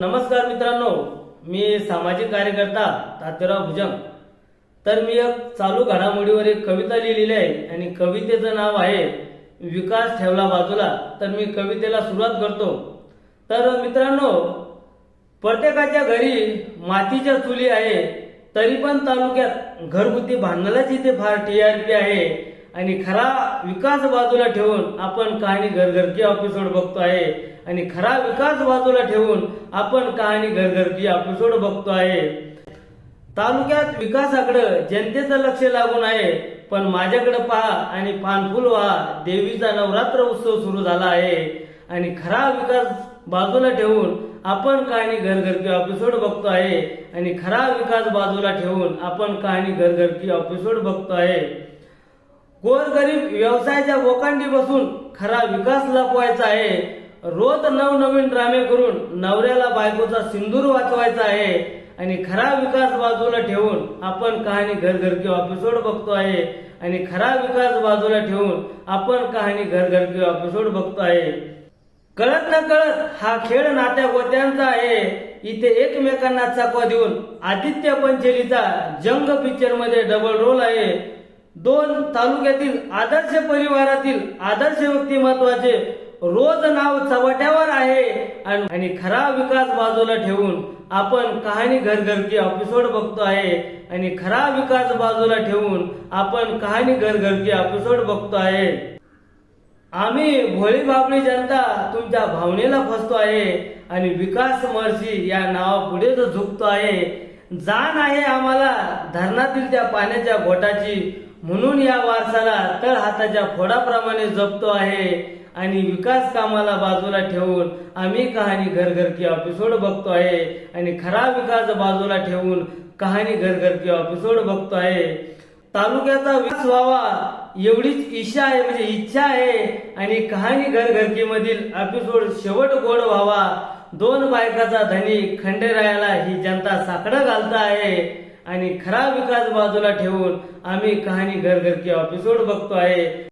नमस्कार मित्रांनो मी सामाजिक कार्यकर्ता तात्याराव भुजंग. तर मी एक चालू घडामोडीवर एक कविता लिहिलेली आहे आणि कवितेचं नाव आहे विकास ठेवला बाजूला. तर मी कवितेला सुरुवात करतो. तर मित्रांनो प्रत्येकाच्या घरी मातीच्या चुली आहे तरी पण तालुक्यात घरगुती भांडणालाच इथे फार टी आर पी आहे. आणि खरा विकास बाजूला ठेवून आपण कहाणी घरघरकी एपिसोड बघतो आहे. आणि खरा विकास बाजूला ठेवून आपण कहाणी घरघरकी एपिसोड बघतो आहे. तालुक्यात विकासाकडे जनतेचं लक्ष लागून आहे. पण माझ्याकडे पहा आणि पानफुल व्हा. देवीचा नवरात्र उत्सव सुरू झाला आहे. आणि खरा विकास बाजूला ठेवून आपण कहाणी घरघरकी एपिसोड बघतो आहे. आणि खरा विकास बाजूला ठेवून आपण कहाणी घरघरकी एपिसोड बघतो आहे. गोरगरीब व्यवसायाच्या वोकांडी बसून खरा विकास लपवायचा आहे. रोज नवनवीन ड्रामे करून नवऱ्याला बायकोचा सिंदूर वाचवायचा आहे. आणि खरा विकास बाजूला ठेवून आपण कहाणी घरघरकी एपिसोड बघतो आहे. आणि खरा विकास बाजूला ठेवून आपण कहाणी घरघरकी एपिसोड बघतो आहे. कळत न कळत हा खेळ नात्या गोत्यांचा आहे. इथे एकमेकांना चकवा देऊन आदित्य पंचलीचा जंग पिक्चरमध्ये डबल रोल आहे. दोन तालुक्यातील आदर्श परिवारातील आदर्श व्यक्तिमत्वाचे रोज नाव चव्हाट्यावर आहे आणि आणि खरा विकास बाजूला ठेवून आपण कहाणी घरघरकी एपिसोड बघतो आहे. आणि खरा विकास बाजूला ठेवून आपण कहाणी घरघरकी एपिसोड बघतो आहे. आम्ही भोळी बाबळी जनता तुमच्या भावनेला फसतो आहे. आणि विकास महर्षी या नावापुढे जो झुकतो आहे. जाण आहे आम्हाला धरणातील त्या पाण्याच्या घोटाची म्हणून या वारसाला तळ हाताच्या फोडाप्रमाणे जपतो आहे आणि विकास कामाला बाजूला ठेवून आम्ही कहाणी घरघरकी एपिसोड बघतो आहे आणि खरा विकास बाजूला ठेवून कहाणी घरघरकी एपिसोड बघतो आहे. तालुक्याचा विकास व्हावा एवढीच इच्छा आहे म्हणजे इच्छा आहे आणि कहाणी घरघरकी मधील एपिसोड शेवट गोड व्हावा. दोन बायकाचा धनी खंडेरायाला ही जनता साकडं घालत आहे. आणि खरा विकास बाजूला ठेवून आम्ही कहाणी घरघरकी एपिसोड बघतो आहे.